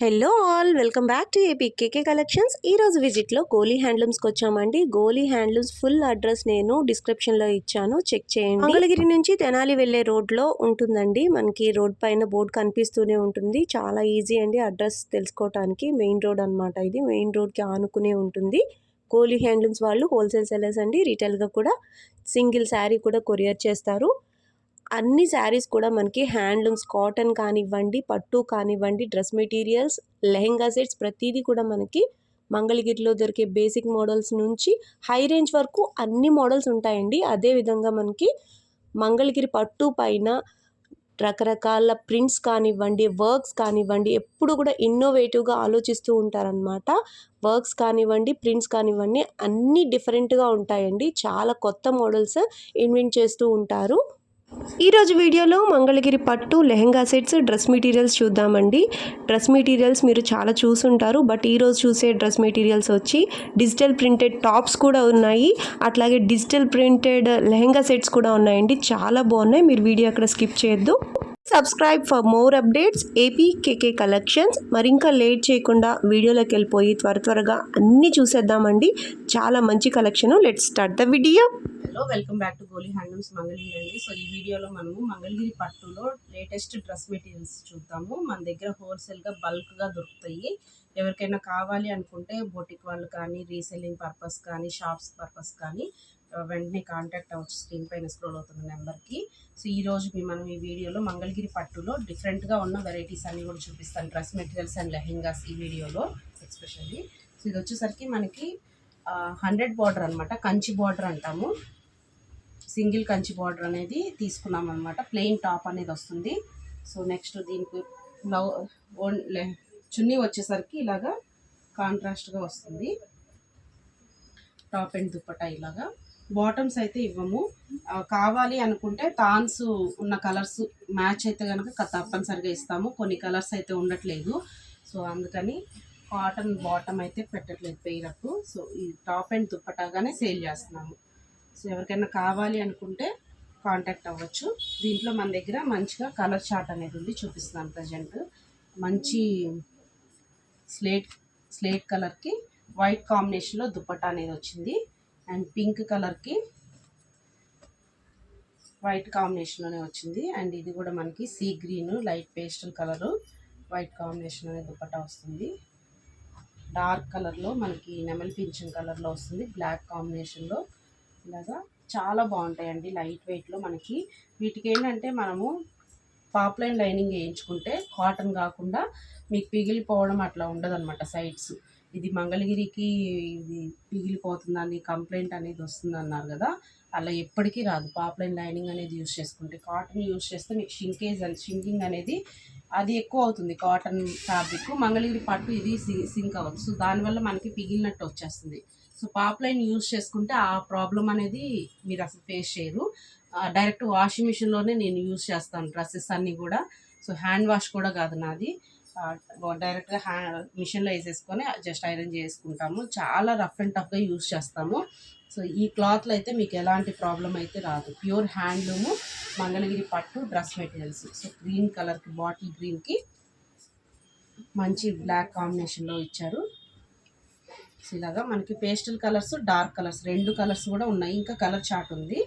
Hello all welcome back to AP KK collections ఈ రోజు విజిట్లో గోలీ హ్యాండ్లూమ్స్కి వచ్చామండి. గోలీ హ్యాండ్లూమ్స్ ఫుల్ అడ్రస్ నేను డిస్క్రిప్షన్లో ఇచ్చాను. చెక్ చేయండి. మంగళగిరి నుంచి తెనాలి వెళ్ళే రోడ్లో ఉంటుందండి. మనకి రోడ్ పైన బోర్డు కనిపిస్తూనే ఉంటుంది. చాలా ఈజీ అండి అడ్రస్ తెలుసుకోవడానికి మెయిన్ రోడ్ అన్నమాట ఇది. మెయిన్ రోడ్కి ఆనుకునే ఉంటుంది. గోలీ హ్యాండ్లూమ్స్ వాళ్ళు హోల్సేల్ సెల్లర్స్ అండి. రీటైల్గా కూడా సింగిల్ శారీ కూడా కొరియర్ చేస్తారు. అన్ని శారీస్ కూడా మనకి హ్యాండ్లూమ్స్ కాటన్ కానివ్వండి పట్టు కానివ్వండి డ్రెస్ మెటీరియల్స్ లెహెంగా సెట్స్ ప్రతిదీ కూడా మనకి మంగళగిరిలో దొరికే బేసిక్ మోడల్స్ నుంచి హై రేంజ్ వరకు అన్ని మోడల్స్ ఉంటాయండి. అదేవిధంగా మనకి మంగళగిరి పట్టు పైన రకరకాల ప్రింట్స్ కానివ్వండి వర్క్స్ కానివ్వండి ఎప్పుడు కూడా ఇన్నోవేటివ్గా ఆలోచిస్తూ ఉంటారనమాట వర్క్స్ కానివ్వండి ప్రింట్స్ కానివ్వండి అన్నీ డిఫరెంట్గా ఉంటాయండి. చాలా కొత్త మోడల్స్ ఇన్వెంట్ చేస్తూ ఉంటారు. ఈరోజు వీడియోలో మంగళగిరి పట్టు లెహంగా సెట్స్ డ్రెస్ మెటీరియల్స్ చూద్దామండి. డ్రెస్ మెటీరియల్స్ మీరు చాలా చూసుంటారు బట్ ఈరోజు చూసే డ్రెస్ మెటీరియల్స్ వచ్చి డిజిటల్ ప్రింటెడ్ టాప్స్ కూడా ఉన్నాయి. అట్లాగే డిజిటల్ ప్రింటెడ్ లెహంగా సెట్స్ కూడా ఉన్నాయండి. చాలా బాగున్నాయి. మీరు వీడియో అక్కడ స్కిప్ చేయొద్దు. Subscribe for more updates. AP KK collections మరింకా late చేయకుండా వీడియోలోకి వెళ్ళిపోయి త్వర త్వరగా అన్నీ చూసేద్దామండి. చాలా మంచి collection. Let's start the video. Hello welcome back to Goli handlooms Mangalagiri అండి. సో ఈ వీడియోలో మనము మంగళగిరి పట్టులో లేటెస్ట్ డ్రెస్ మెటీరియల్స్ చూద్దాము. మన దగ్గర హోల్సేల్గా బల్క్గా దొరుకుతాయి. ఎవరికైనా కావాలి అనుకుంటే బొటిక్ వాళ్ళు కానీ రీసెల్లింగ్ పర్పస్ కానీ షాప్స్ పర్పస్ కానీ వెంటనే కాంటాక్ట్ అవ్వచ్చు స్క్రీన్ పైన స్క్రోల్ అవుతున్న నెంబర్కి సో ఈరోజు మీ మనం ఈ వీడియోలో మంగళగిరి పట్టులో డిఫరెంట్గా ఉన్న వెరైటీస్ అన్ని కూడా చూపిస్తాను. డ్రెస్ మెటీరియల్స్ అండ్ లెహెంగాస్ ఈ వీడియోలో ఎక్స్పెషల్లీ సో ఇది వచ్చేసరికి మనకి హండ్రెడ్ బార్డర్ అనమాట కంచి బార్డర్ అంటాము. సింగిల్ కంచి బార్డర్ అనేది తీసుకున్నాం అనమాట ప్లెయిన్ టాప్ అనేది వస్తుంది. సో నెక్స్ట్ దీనికి బ్లౌ చున్నీ వచ్చేసరికి ఇలాగా కాంట్రాస్ట్గా వస్తుంది. టాప్ అండ్ దుప్పటా ఇలాగా. బాటమ్స్ అయితే ఇవ్వము. కావాలి అనుకుంటే తాన్స్ ఉన్న కలర్స్ మ్యాచ్ అయితే కనుక తప్పనిసరిగా ఇస్తాము. కొన్ని కలర్స్ అయితే ఉండట్లేదు. సో అందుకని కాటన్ బాటమ్ అయితే పెట్టట్లేదు పెయిరప్ సో ఈ టాప్ అండ్ దుప్పటాగానే సేల్ చేస్తున్నాము. సో ఎవరికైనా కావాలి అనుకుంటే కాంటాక్ట్ అవ్వచ్చు. దీంట్లో మన దగ్గర మంచిగా కలర్ చార్ట్ అనేది ఉంది చూపిస్తున్నాను ప్రజెంట్ మంచి స్లేట్ స్లేట్ కలర్కి వైట్ కాంబినేషన్లో దుప్పటా అనేది వచ్చింది. అండ్ పింక్ కలర్కి వైట్ కాంబినేషన్లోనే వచ్చింది. అండ్ ఇది కూడా మనకి sea green light pastel colour white combination అనే దుప్పట్టా వస్తుంది. డార్క్ కలర్లో మనకి నెమలి పింఛన్ కలర్లో వస్తుంది. బ్లాక్ కాంబినేషన్లో ఇలాగా చాలా బాగుంటాయండి లైట్ వెయిట్లో మనకి. వీటికి ఏంటంటే మనము పాప్లైన్ లైనింగ్ వేయించుకుంటే కాటన్ కాకుండా మీకు పిగిలిపోవడం అట్లా ఉండదన్నమాట సైడ్స్. ఇది మంగళగిరికి ఇది పిగిలిపోతుందని కంప్లైంట్ అనేది వస్తుంది అన్నారు కదా అలా ఎప్పటికీ రాదు. పాప్లైన్ లైనింగ్ అనేది యూస్ చేసుకుంటే కాటన్ యూస్ చేస్తే మీకు షింకేజ్ అని షింకింగ్ అనేది అది ఎక్కువ అవుతుంది కాటన్ ఫ్యాబ్రిక్. మంగళగిరి పట్టు ఇది సింక్ అవ్వదు. సో దానివల్ల మనకి పిగిలినట్టు వచ్చేస్తుంది. సో పాప్ లైన్ యూస్ చేసుకుంటే ఆ ప్రాబ్లం అనేది మీరు అసలు ఫేస్ చేయరు. డైరెక్ట్ వాషింగ్ మిషన్లోనే నేను యూస్ చేస్తాను డ్రెస్సెస్ అన్నీ కూడా. సో హ్యాండ్ వాష్ కూడా కాదు నాది. డైరెక్ట్గా హ్యా మిషన్లో వేసేసుకొని జస్ట్ ఐరన్ చేసుకుంటాము. చాలా రఫ్ అండ్ టఫ్గా యూస్ చేస్తాము. సో ఈ క్లాత్లో అయితే మీకు ఎలాంటి ప్రాబ్లం అయితే రాదు. ప్యూర్ హ్యాండ్లూము మంగళగిరి పట్టు డ్రెస్ మెటీరియల్స్. సో గ్రీన్ కలర్కి బాటిల్ గ్రీన్కి మంచి బ్లాక్ కాంబినేషన్లో ఇచ్చారు. ఇలాగా మనకి పేస్టల్ కలర్స్ డార్క్ కలర్స్ రెండు కలర్స్ కూడా ఉన్నాయి. ఇంకా కలర్ చార్ట్ ఉంది.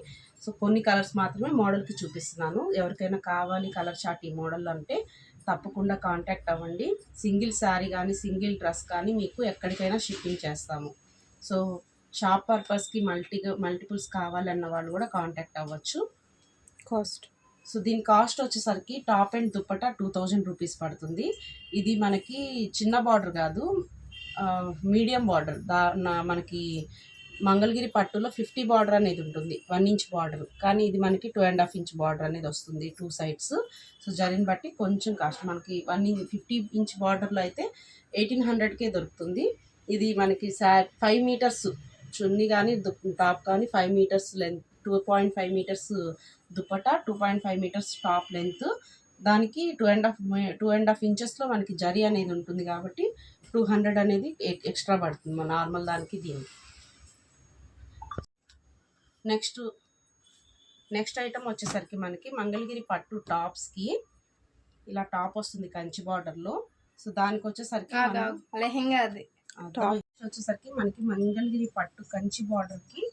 సో కొన్ని కలర్స్ మాత్రమే మోడల్కి చూపిస్తున్నాను. ఎవరికైనా కావాలి కలర్ చార్ట్ ఈ మోడల్ అంటే తప్పకుండా కాంటాక్ట్ అవ్వండి. సింగిల్ శారీ కానీ సింగిల్ డ్రెస్ కానీ మీకు ఎక్కడికైనా షిప్పింగ్ చేస్తాము. సో షాప్ పర్పస్కి మల్టీ మల్టిపుల్స్ కావాలన్న వాళ్ళు కూడా కాంటాక్ట్ అవ్వచ్చు. కాస్ట్. సో దీని కాస్ట్ వచ్చేసరికి top and dupatta two thousand rupees పడుతుంది. ఇది మనకి చిన్న బార్డర్ కాదు. Medium border. దా నా- మనకి మంగళగిరి పట్టులో ఫిఫ్టీ బార్డర్ అనేది ఉంటుంది. One inch border. కానీ ఇది మనకి two and half inch border అనేది వస్తుంది టూ సైడ్స్. సో జరిని బట్టి కొంచెం కాస్ట్. మనకి వన్ ఇంచ్ ఫిఫ్టీ ఇంచ్ బార్డర్లో అయితే ఎయిటీన్ హండ్రెడ్కే దొరుకుతుంది. ఇది మనకి సా ఫైవ్ మీటర్స్ చున్నీ కానీ టాప్ కానీ five metres length two point five metres dupatta two point five metres top length. దానికి two and half two and half ఇంచెస్లో మనకి జరీ అనేది ఉంటుంది కాబట్టి టూ హండ్రెడ్ అనేది ఎక్స్ట్రా పడుతుంది మన నార్మల్ దానికి దీనికి. నెక్స్ట్ నెక్స్ట్ ఐటమ్ వచ్చేసరికి మనకి మంగళగిరి పట్టు టాప్స్కి ఇలా టాప్ వస్తుంది కంచి బార్డర్లో. సో దానికి వచ్చేసరికి లెహెంగా అది వచ్చేసరికి మనకి మంగళగిరి పట్టు కంచి బార్డర్కి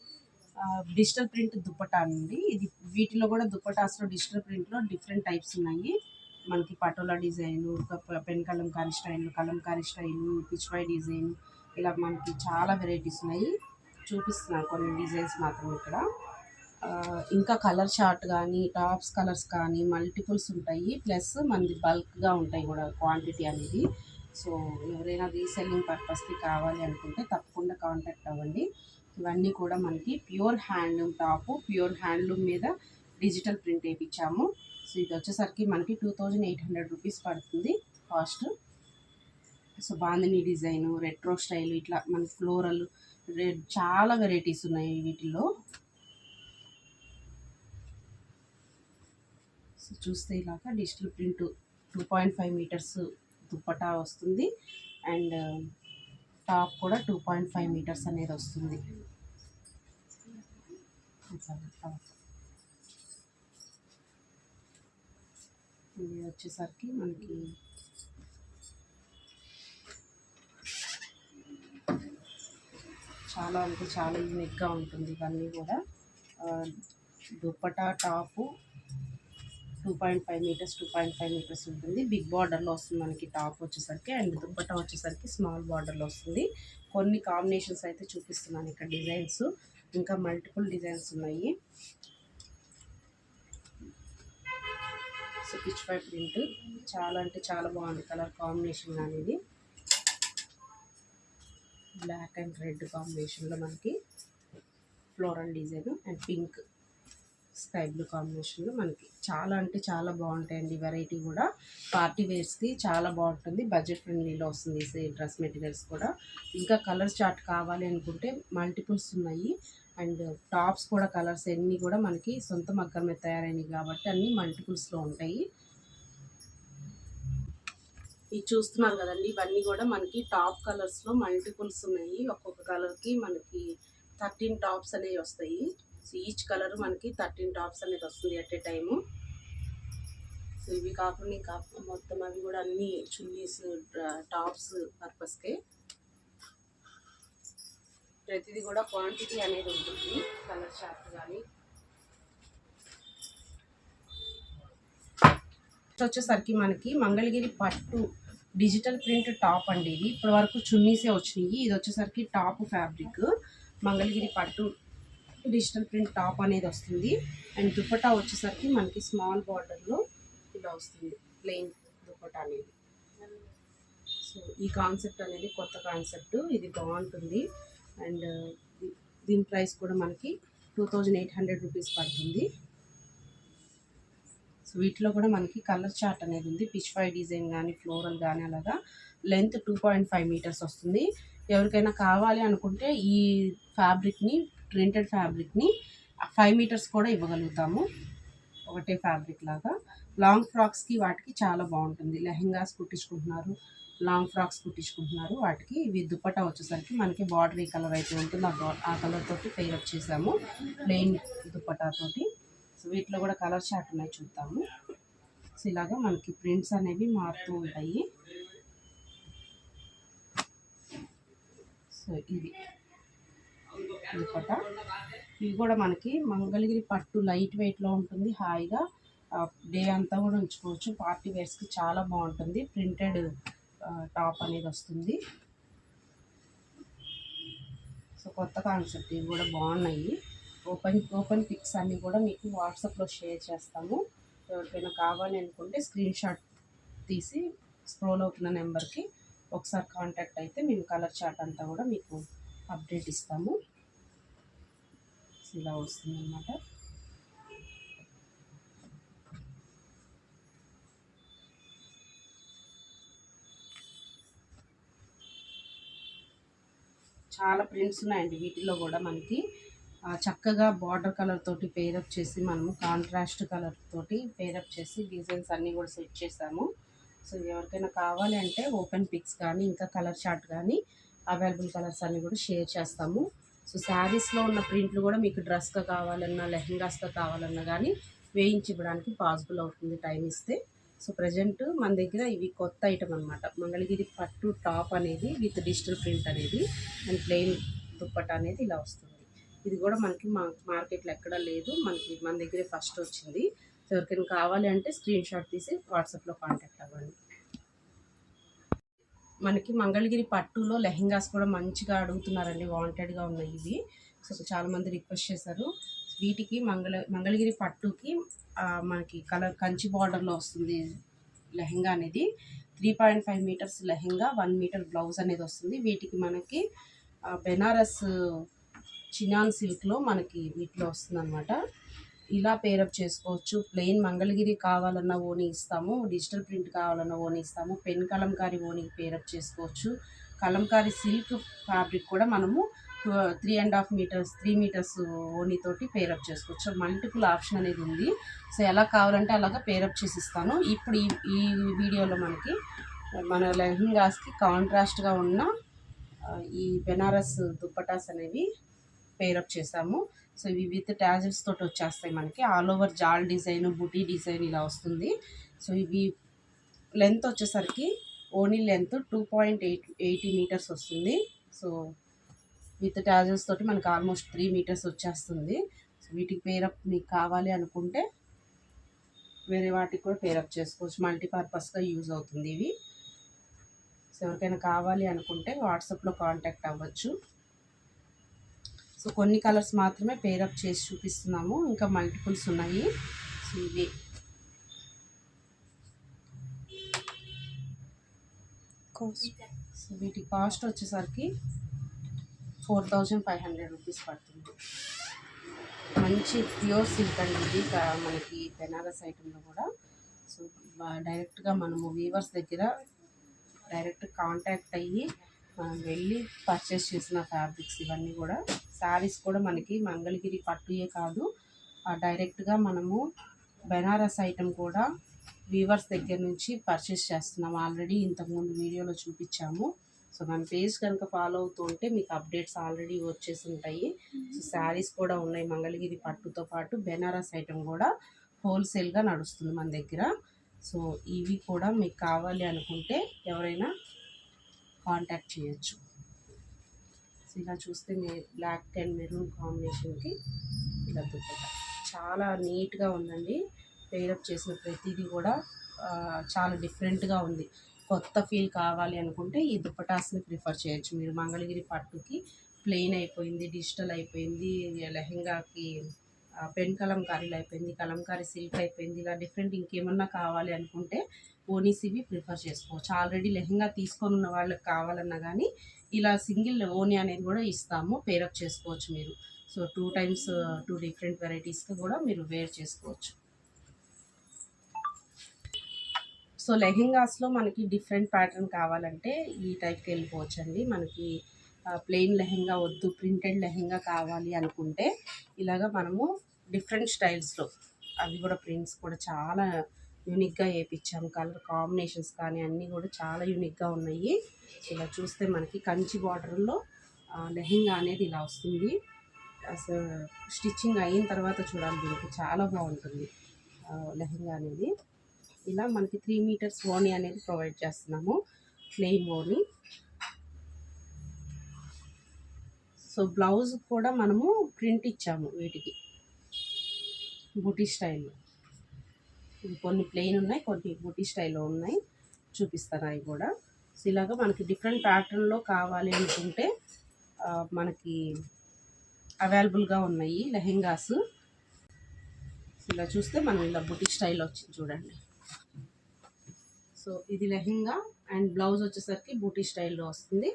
డిజిటల్ ప్రింట్ దుప్పటా అండి. ఇది వీటిలో కూడా దుప్పటాస్లో డిజిటల్ ప్రింట్లో డిఫరెంట్ టైప్స్ ఉన్నాయి. మనకి patola design pen Kalamkari style Kalamkari style pichwai design ఇలా మనకి చాలా వెరైటీస్ ఉన్నాయి. చూపిస్తున్నాను కొన్ని డిజైన్స్ మాత్రం ఇక్కడ. ఇంకా కలర్ షార్ట్ కానీ టాప్స్ కలర్స్ కానీ మల్టిపుల్స్ ఉంటాయి. ప్లస్ మనది బల్క్గా ఉంటాయి కూడా క్వాంటిటీ అనేది. సో ఎవరైనా రీసెల్లింగ్ పర్పస్కి కావాలి అనుకుంటే తప్పకుండా కాంటాక్ట్ అవ్వండి. ఇవన్నీ కూడా మనకి pure handloom top pure handloom మీద డిజిటల్ ప్రింట్ వేయించాము సో ఇది వచ్చేసరికి మనకి two thousand eight hundred rupees పడుతుంది cost. So bandhani design retro style ఇట్లా మన ఫ్లోరల్ రెడ్ చాలా వెరైటీస్ ఉన్నాయి వీటిల్లో. సో చూస్తే ఇలాగా digital print two point five metres dupatta వస్తుంది. అండ్ టాప్ కూడా టూ పాయింట్ ఫైవ్ మీటర్స్ అనేది వస్తుంది. ఇది వచ్చేసరికి మనకి చాలా అంటే చాలా యూనిక్గా ఉంటుంది ఇవన్నీ కూడా. Dupatta top two point five metres two point five metres ఉంటుంది. బిగ్ బార్డర్లో వస్తుంది మనకి టాప్ వచ్చేసరికి అండ్ దుప్పటా వచ్చేసరికి స్మాల్ బార్డర్లో వస్తుంది. కొన్ని కాంబినేషన్స్ అయితే చూపిస్తున్నాను ఇక్కడ డిజైన్స్. ఇంకా మల్టిపుల్ డిజైన్స్ ఉన్నాయి. So pichwai print. చాలా అంటే చాలా బాగుంది కలర్ కాంబినేషన్ అనేది బ్లాక్ అండ్ రెడ్ కాంబినేషన్లో మనకి floral design and pink sky blue కాంబినేషన్లో మనకి. చాలా అంటే చాలా బాగుంటాయండి వెరైటీ కూడా. పార్టీ వేర్స్కి చాలా బాగుంటుంది. బడ్జెట్ ఫ్రెండ్లీలో వస్తుంది డ్రెస్ మెటీరియల్స్ కూడా. ఇంకా కలర్ చార్ట్ కావాలి అనుకుంటే మల్టిపుల్స్ ఉన్నాయి. అండ్ టాప్స్ కూడా కలర్స్ అన్నీ కూడా మనకి సొంత మగ్గం మీద తయారైనవి కాబట్టి అన్నీ మల్టిపుల్స్లో ఉంటాయి. ఇవి చూస్తున్నారు కదండి ఇవన్నీ కూడా మనకి టాప్ కలర్స్లో మల్టిపుల్స్ ఉన్నాయి. ఒక్కొక్క కలర్కి మనకి థర్టీన్ టాప్స్ అనేవి వస్తాయి. సో ఈచ్ కలర్ మనకి థర్టీన్ టాప్స్ అనేది వస్తుంది అట్ ఏ టైము సో ఇవి కాకుండా ఇంకా మొత్తం అవి కూడా అన్నీ చున్నీస్ టాప్స్ పర్పస్కే ప్రతిదీ కూడా క్వాంటిటీ అనేది ఉంటుంది కలర్ షార్ట్ కానీ వచ్చేసరికి మనకి మంగళగిరి పట్టు డిజిటల్ ప్రింట్ టాప్ అండి ఇది. ఇప్పటి వరకు చున్నీసే వచ్చినాయి. ఇది వచ్చేసరికి టాప్ ఫ్యాబ్రిక్ మంగళగిరి పట్టు డిజిటల్ ప్రింట్ టాప్ అనేది వస్తుంది. అండ్ దుపట్టా వచ్చేసరికి మనకి స్మాల్ బార్డర్లో ఇలా వస్తుంది ప్లెయిన్ దుపట్టా అనేది. సో ఈ కాన్సెప్ట్ అనేది కొత్త కాన్సెప్ట్ ఇది బాగుంటుంది. అండ్ uh, దీని ప్రైస్ కూడా మనకి two thousand eight hundred rupees పడుతుంది. సో వీటిలో కూడా మనకి కలర్ చార్ట్ అనేది ఉంది. పిచ్ ఫై డిజైన్ కానీ ఫ్లోరల్ కానీ అలాగా length two point five metres వస్తుంది. ఎవరికైనా కావాలి అనుకుంటే ఈ ఫ్యాబ్రిక్ని ప్రింటెడ్ ఫ్యాబ్రిక్ని ఫైవ్ మీటర్స్ కూడా ఇవ్వగలుగుతాము. ఒకటే ఫ్యాబ్రిక్ లాగా. లాంగ్ ఫ్రాక్స్కి వాటికి చాలా బాగుంటుంది. లెహెంగాస్ కుట్టించుకుంటున్నారు. లాంగ్ ఫ్రాక్స్ కుట్టించుకుంటున్నారు. వాటికి ఇవి దుప్పటా వచ్చేసరికి మనకి బార్డర్ ఈ కలర్ అయితే ఉంటుంది. ఆ కలర్ తోటి పెయిర్ వచ్చేసాము ప్లెయిన్ దుప్పటాతోటి సో వీటిలో కూడా కలర్ షార్ట్ ఉన్నాయి చూద్దాము. సో ఇలాగా మనకి ప్రింట్స్ అనేవి మారుతూ ఉంటాయి. సో ఇది దుపట్టా. ఇవి కూడా మనకి మంగళగిరి పట్టు లైట్ వెయిట్లో ఉంటుంది. హాయిగా డే అంతా కూడా ఉంచుకోవచ్చు. పార్టీ వేర్స్కి చాలా బాగుంటుంది. ప్రింటెడ్ టాప్ అనేది వస్తుంది. సో కొత్త కాన్సెప్ట్ ఇవి కూడా బాగున్నాయి. ఓపెన్ ఓపెన్ పిక్స్ అన్నీ కూడా మీకు వాట్సాప్లో షేర్ చేస్తాము. ఎవరికైనా కావాలి అనుకుంటే స్క్రీన్ షాట్ తీసి స్క్రోల్ అవుతున్న నెంబర్కి ఒకసారి కాంటాక్ట్ అయితే మేము కలర్ చార్ట్ అంతా కూడా మీకు అప్డేట్ ఇస్తాము. ఇలా వస్తుంది అన్నమాట చాలా ప్రింట్స్ ఉన్నాయండి వీటిలో కూడా మనకి. చక్కగా బార్డర్ కలర్ తోటి పేరప్ చేసి మనము కాంట్రాస్ట్ కలర్ తోటి పేరప్ చేసి డిజైన్స్ అన్నీ కూడా సెట్ చేసాము. సో ఎవరికైనా కావాలి అంటే ఓపెన్ పిక్స్ కానీ ఇంకా కలర్ చార్ట్ కానీ అవైలబుల్ కలర్స్ అన్నీ కూడా షేర్ చేస్తాము. సో శారీస్లో ఉన్న ప్రింట్లు కూడా మీకు డ్రెస్గా కావాలన్నా లెహంగాస్గా కావాలన్నా కానీ వేయించి ఇవ్వడానికి పాసిబుల్ అవుతుంది టైం ఇస్తే. సో ప్రజెంట్ మన దగ్గర ఇవి కొత్త ఐటమ్ అనమాట మంగళగిరి పట్టు టాప్ అనేది విత్ డిజిటల్ ప్రింట్ అనేది అండ్ ప్లెయిన్ దుప్పట అనేది ఇలా వస్తుంది. ఇది కూడా మనకి మా మార్కెట్లో ఎక్కడా లేదు. మనకి మన దగ్గరే ఫస్ట్ వచ్చింది. సో ఎవరికైనా కావాలి అంటే స్క్రీన్ షాట్ తీసి వాట్సాప్లో కాంటాక్ట్ అవ్వండి. మనకి మంగళగిరి పట్టులో లెహెంగాస్ కూడా మంచిగా అడుగుతున్నారండి. వాంటెడ్గా ఉన్నాయి ఇవి. సో చాలామంది రిక్వెస్ట్ చేశారు. వీటికి మంగళ మంగళగిరి పట్టుకి మనకి కలర్ కంచి బార్డర్లో వస్తుంది లెహెంగా అనేది. Three point five metres lehenga one metre blouse అనేది వస్తుంది. వీటికి మనకి బెనారస్ చినాన్ సిల్క్లో మనకి వీటిలో వస్తుంది అనమాట ఇలా పేరప్ చేసుకోవచ్చు. ప్లెయిన్ మంగళగిరి కావాలన్న ఓని ఇస్తాము. డిజిటల్ ప్రింట్ కావాలన్న ఓని ఇస్తాము. పెన్ కలంకారీ ఓని పేరప్ చేసుకోవచ్చు. కలంకారీ సిల్క్ ఫ్యాబ్రిక్ కూడా మనము three and half metres three metres ఓనీతోటి pair up చేసుకోవచ్చు. మల్టిపుల్ ఆప్షన్ అనేది ఉంది. సో ఎలా కావాలంటే అలాగా పేరప్ చేసి ఇస్తాను ఇప్పుడు ఈ ఈ వీడియోలో మనకి మన లెహంగాస్కి కాంట్రాస్ట్గా ఉన్న ఈ బెనారస్ దుప్పటాస్ అనేవి పేరప్ చేసాము సో ఇవి విత్ ట్యాజెట్స్ తోటి వచ్చేస్తాయి మనకి. All over jaal design buti design ఇలా వస్తుంది. సో ఇవి లెంత్ వచ్చేసరికి ఓనీ length two point eight eighty metres వస్తుంది. సో విత్ ట్యాజెస్ తోటి మనకి ఆల్మోస్ట్ త్రీ మీటర్స్ వచ్చేస్తుంది. సో వీటికి పేరప్ మీకు కావాలి అనుకుంటే వేరే వాటికి కూడా పేరప్ చేసుకోవచ్చు. మల్టీపర్పస్గా యూజ్ అవుతుంది ఇవి. సో ఎవరికైనా కావాలి అనుకుంటే వాట్సాప్లో కాంటాక్ట్ అవ్వచ్చు. సో కొన్ని కలర్స్ మాత్రమే పేరప్ చేసి చూపిస్తున్నాము. ఇంకా మల్టిపుల్స్ ఉన్నాయి. సో ఇవి. సో వీటి కాస్ట్ వచ్చేసరికి four thousand five hundred rupees పడుతుంది. మంచి ప్యూర్ సిల్క్ అండి ఇది. మనకి బెనారస్ ఐటెంలో కూడా. సో డైరెక్ట్గా మనము వీవర్స్ దగ్గర డైరెక్ట్ కాంటాక్ట్ అయ్యి మనం వెళ్ళి పర్చేస్ చేసిన ఫ్యాబ్రిక్స్ ఇవన్నీ కూడా. శారీస్ కూడా మనకి మంగళగిరి పట్టుయే కాదు. డైరెక్ట్గా మనము బెనారస్ ఐటెం కూడా వీవర్స్ దగ్గర నుంచి పర్చేస్ చేస్తున్నాం ఆల్రెడీ ఇంతకుముందు వీడియోలో చూపించాము. సో మన పేజ్ కనుక ఫాలో అవుతూ ఉంటే మీకు అప్డేట్స్ ఆల్రెడీ వచ్చేసి ఉంటాయి సో శారీస్ కూడా ఉన్నాయి మంగళగిరి పట్టుతో పాటు బెనారస్ ఐటెం కూడా హోల్సేల్గా నడుస్తుంది మన దగ్గర. సో ఇవి కూడా మీకు కావాలి అనుకుంటే ఎవరైనా కాంటాక్ట్ చేయొచ్చు. సో ఇలా చూస్తే మీ బ్లాక్ అండ్ మెరూన్ కాంబినేషన్కి ఇలా దుప్పట. చాలా నీట్గా ఉందండి. పేరప్ చేసిన ప్రతిదీ కూడా చాలా డిఫరెంట్గా ఉంది. కొత్త ఫీల్ కావాలి అనుకుంటే ఈ దుప్పటాస్ని ప్రిఫర్ చేయొచ్చు. మీరు మంగళగిరి పట్టుకి ప్లెయిన్ అయిపోయింది డిజిటల్ అయిపోయింది లెహెంగాకి పెన్ కలంకారీలు అయిపోయింది కలంకారీ సిల్క్ అయిపోయింది ఇలా డిఫరెంట్ ఇంకేమన్నా కావాలి అనుకుంటే ఓనీస్ ఇవి ప్రిఫర్ చేసుకోవచ్చు. ఆల్రెడీ లెహెంగా తీసుకొని ఉన్న వాళ్ళకి కావాలన్నా కానీ ఇలా సింగిల్ ఓనీ అనేది కూడా ఇస్తాము పేరప్ చేసుకోవచ్చు మీరు. So two times two different వెరైటీస్కి కూడా మీరు వేర్ చేసుకోవచ్చు. సో లెహెంగాస్లో మనకి డిఫరెంట్ ప్యాటర్న్ కావాలంటే ఈ టైప్కి వెళ్ళిపోవచ్చండి. మనకి ప్లెయిన్ లెహెంగా వద్దు ప్రింటెడ్ లెహెంగా కావాలి అనుకుంటే ఇలాగ మనము డిఫరెంట్ స్టైల్స్లో అవి కూడా ప్రింట్స్ కూడా చాలా యూనిక్గా వేయించాము కలర్ కాంబినేషన్స్ కానీ అన్నీ కూడా చాలా యూనిక్గా ఉన్నాయి. ఇలా చూస్తే మనకి కంచి బార్డర్లో లెహెంగా అనేది ఇలా వస్తుంది. అసలు స్టిచ్చింగ్ అయిన తర్వాత చూడాలి దీనికి. చాలా బాగుంటుంది లెహెంగా అనేది. ఇలా మనకి త్రీ మీటర్స్ ఓనీ అనేది ప్రొవైడ్ చేస్తున్నాము. ప్లెయిన్ ఓనీ. సో బ్లౌజ్ కూడా మనము ప్రింట్ ఇచ్చాము వీటికి. బుటీ స్టైల్ కొన్ని ప్లెయిన్ ఉన్నాయి కొన్ని బుటీ స్టైల్లో ఉన్నాయి. చూపిస్తాను అవి కూడా. సో ఇలాగ మనకి డిఫరెంట్ ప్యాటర్న్లో కావాలి అనుకుంటే మనకి అవైలబుల్గా ఉన్నాయి లెహెంగాస్. ఇలా చూస్తే మనం ఇలా బుటిక్ స్టైల్ వచ్చింది చూడండి. సో ఇది లెహెంగా అండ్ బ్లౌజ్ వచ్చేసరికి బూటీ స్టైల్లో వస్తుంది.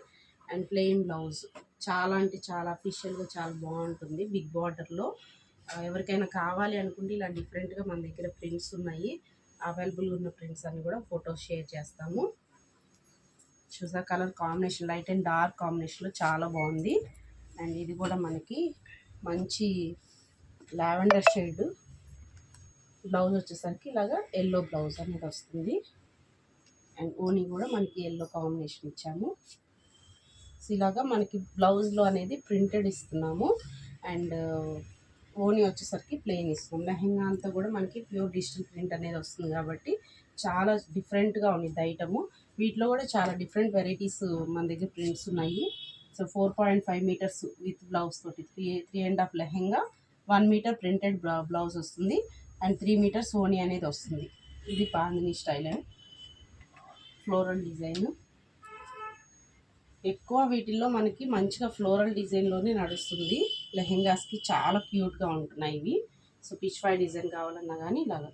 And plain blouse. చాలా అంటే చాలా అఫీషియల్గా చాలా బాగుంటుంది బిగ్ బార్డర్లో. ఎవరికైనా కావాలి అనుకుంటే ఇలా డిఫరెంట్గా మన దగ్గర ప్రింట్స్ ఉన్నాయి. అవైలబుల్ ఉన్న ప్రింట్స్ అన్ని కూడా ఫొటోస్ షేర్ చేస్తాము. చూసా colour combination light and dark కాంబినేషన్లో చాలా బాగుంది. అండ్ ఇది కూడా మనకి మంచి లావెండర్ షేడ్. బ్లౌజ్ వచ్చేసరికి ఇలాగా ఎల్లో బ్లౌజ్ అనేది వస్తుంది. అండ్ ఓనీ కూడా మనకి ఎల్లో కాంబినేషన్ ఇచ్చాము. సో ఇలాగా మనకి బ్లౌజ్లో అనేది ప్రింటెడ్ ఇస్తున్నాము. అండ్ uh, ఓనీ వచ్చేసరికి ప్లెయిన్ ఇస్తున్నాం. లెహెంగా అంతా కూడా మనకి ప్యూర్ డిజిటల్ ప్రింట్ అనేది వస్తుంది కాబట్టి చాలా డిఫరెంట్గా ఉంది ఐటము వీటిలో కూడా చాలా డిఫరెంట్ వెరైటీస్ మన దగ్గర ప్రింట్స్ ఉన్నాయి. So four point five metres with blouse తోటి three three and half lehenga one metre printed blouse వస్తుంది. అండ్ త్రీ మీటర్స్ ఓనీ అనేది వస్తుంది. ఇది bandhani style and floral design ఎక్కువ వీటిల్లో మనకి మంచిగా ఫ్లోరల్ డిజైన్లోనే నడుస్తుంది. లెహెంగాస్కి చాలా క్యూట్గా ఉంటున్నాయి ఇవి. సో పిచ్ ఫైవ్ డిజైన్ కావాలన్నా కానీ ఇలాగ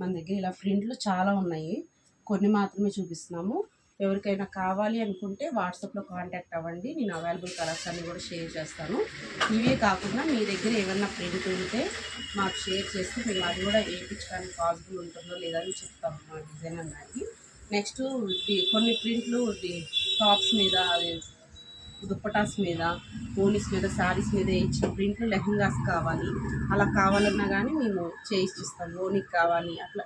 మన దగ్గర ఇలా ప్రింట్లు చాలా ఉన్నాయి. కొన్ని మాత్రమే చూపిస్తున్నాము. ఎవరికైనా కావాలి అనుకుంటే వాట్సాప్లో కాంటాక్ట్ అవ్వండి. నేను అవైలబుల్ కలర్స్ అన్నీ కూడా షేర్ చేస్తాను. ఇవే కాకుండా మీ దగ్గర ఏమన్నా ప్రింట్ ఉంటే మాకు షేర్ చేస్తే మేము అది కూడా వేయించడానికి పాసిబుల్ ఉంటుందో లేదో అని చెప్తాము మా డిజైన్ అన్నది నెక్స్ట్ కొన్ని ప్రింట్లు టాప్స్ మీద దుప్పటాస్ మీద పోలీస్ మీద శారీస్ మీద ఇచ్చిన ప్రింట్లు లెహంగాస్ కావాలి. అలా కావాలన్నా కానీ మేము చేయిస్తాం ఓనికి కావాలి. అట్లా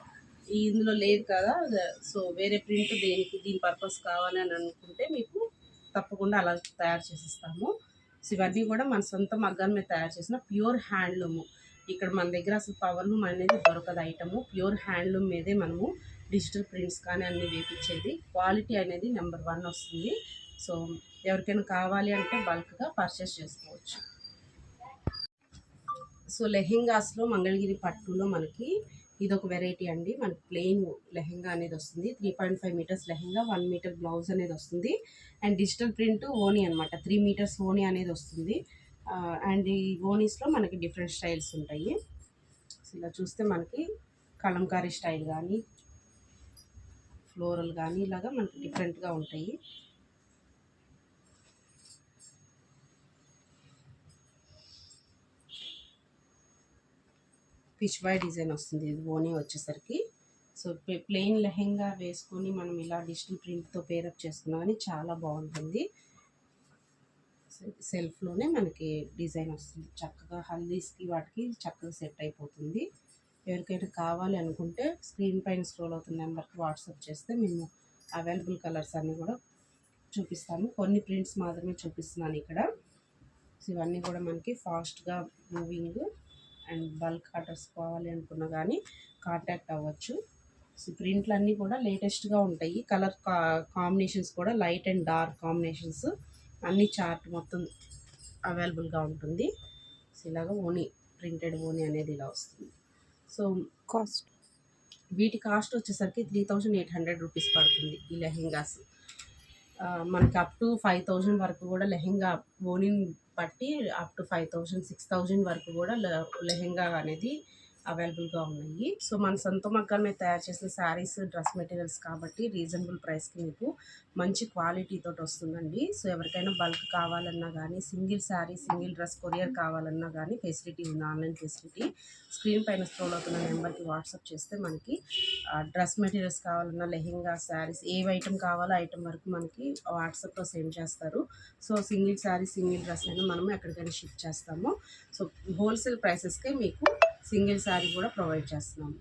ఇందులో లేదు కదా సో వేరే ప్రింట్ దేనికి దీని పర్పస్ కావాలి అని అనుకుంటే మీకు తప్పకుండా అలా తయారు చేసిస్తాము. సో ఇవన్నీ కూడా మన సొంత మగ్గాల మీద తయారు చేసిన ప్యూర్ హ్యాండ్లూము. ఇక్కడ మన దగ్గర అసలు పవర్లూమ్ అనేది దొరకదు ఐటము ప్యూర్ హ్యాండ్లూమ్ మీదే మనము డిజిటల్ ప్రింట్స్ కానీ అన్నీ వేపించేది. క్వాలిటీ అనేది నెంబర్ వన్ వస్తుంది. సో ఎవరికైనా కావాలి అంటే బల్క్గా పర్చేస్ చేసుకోవచ్చు. సో లెహెంగాస్లో మంగళగిరి పట్టులో మనకి ఇది ఒక వెరైటీ అండి. మనకి ప్లెయిన్ లెహెంగా అనేది వస్తుంది. Three point five metres lehenga one metre blouse అనేది వస్తుంది. అండ్ డిజిటల్ ప్రింట్ ఓనీ అనమాట త్రీ మీటర్స్ ఓనీ అనేది వస్తుంది. అండ్ ఈ ఓనీస్లో మనకి డిఫరెంట్ స్టైల్స్ ఉంటాయి. ఇలా చూస్తే మనకి కలంకారీ స్టైల్ కానీ ఫ్లోరల్ కానీ ఇలాగా మనకి డిఫరెంట్గా ఉంటాయి. పిచ్ వై డిజైన్ వస్తుంది. ఇది ఓనీ వచ్చేసరికి. సో ప్లెయిన్ లెహెంగా వేసుకొని మనం ఇలా డిజిటల్ ప్రింట్తో పేరప్ చేసుకున్నా కానీ చాలా బాగుంటుంది. సెల్ఫ్లోనే మనకి డిజైన్ వస్తుంది. చక్కగా హల్దీస్కి వాటికి చక్కగా సెట్ అయిపోతుంది. ఎవరికైనా కావాలి అనుకుంటే స్క్రీన్ పైన స్క్రోల్ అవుతున్న నెంబర్కి వాట్సాప్ చేస్తే మేము అవైలబుల్ కలర్స్ అన్నీ కూడా చూపిస్తాము. కొన్ని ప్రింట్స్ మాత్రమే చూపిస్తున్నాను ఇక్కడ. సో ఇవన్నీ కూడా మనకి ఫాస్ట్గా మూవింగ్ అండ్ బల్క్ ఆర్డర్స్ కావాలి అనుకున్నా కానీ కాంటాక్ట్ అవ్వచ్చు. సో ప్రింట్లు అన్నీ కూడా లేటెస్ట్గా ఉంటాయి. కలర్ కా కాంబినేషన్స్ కూడా లైట్ అండ్ డార్క్ కాంబినేషన్స్ అన్ని చార్ట్ మొత్తం అవైలబుల్గా ఉంటుంది. సో ఇలాగ ఓనీ ప్రింటెడ్ ఓనీ అనేది ఇలా వస్తుంది. So cost? వీటి కాస్ట్ వచ్చేసరికి three thousand eight hundred rupees పడుతుంది ఈ లెహెంగాస్. మనకి అప్ టు ఫైవ్ థౌజండ్ వరకు కూడా లెహెంగా ఓనిని బట్టి up to five thousand six thousand వరకు కూడా లెహెంగా అనేది అవైలబుల్గా ఉన్నాయి. సో మన సొంత మగ్గాలు మీద తయారు చేసిన శారీస్ డ్రెస్ మెటీరియల్స్ కాబట్టి రీజనబుల్ ప్రైస్కి మీకు మంచి క్వాలిటీతో వస్తుందండి. సో ఎవరికైనా బల్క్ కావాలన్నా కానీ single sari single dress courier కావాలన్నా కానీ ఫెసిలిటీ ఉంది ఆన్లైన్ ఫెసిలిటీ. స్క్రీన్ పైన స్క్రోల్ అవుతున్న నెంబర్కి వాట్సాప్ చేస్తే మనకి డ్రెస్ మెటీరియల్స్ కావాలన్నా లెహెంగా శారీస్ ఏ ఐటమ్ కావాలో ఐటమ్ వరకు మనకి వాట్సాప్లో సెండ్ చేస్తారు. So single sari single dress అయినా మనము ఎక్కడికైనా షిఫ్ట్ చేస్తాము. సో హోల్సేల్ ప్రైసెస్కే మీకు సింగిల్ శారీ కూడా ప్రొవైడ్ చేస్తున్నాము.